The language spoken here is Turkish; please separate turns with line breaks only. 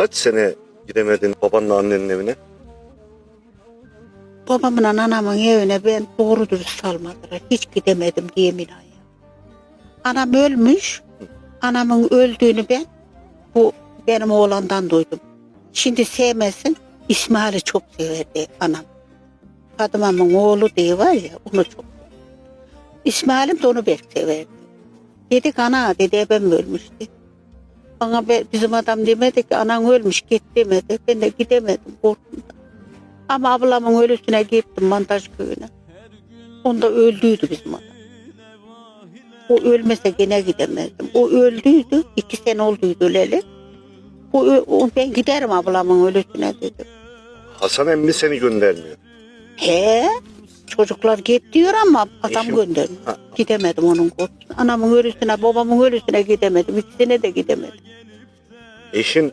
Kaç sene gidemedin babanla annenin evine?
Babamın anamın evine ben doğru dürüst salmadılar. Hiç gidemedim yemin ya. Anam ölmüş. Anamın öldüğünü ben bu benim oğlandan duydum. Şimdi sevmesin. İsmail'i çok severdi anam. Fadıma'nın oğlu diye var ya onu çok. İsmail'im de onu pek severdi. Dedik ana dedi ben ölmüştü. Bana be- bizim adam demedi ki anan ölmüş git demedi. Ben de gidemedim korktum. Ama ablamın ölüsüne gittim Mantaj köyüne. Onda öldüydü bizim adam. O ölmese gene gidemezdim. O öldüydü. iki sene olduydu öleli. O, o- ben giderim ablamın ölüsüne dedim.
Hasan emmi seni göndermiyor.
He? Çocuklar git diyor ama adam
Eşim-
göndermiyor.
Ha.
Gidemedim onun korkusuna. Anamın ölüsüne, babamın ölüsüne gidemedim. İkisine de gidemedim.
Asian.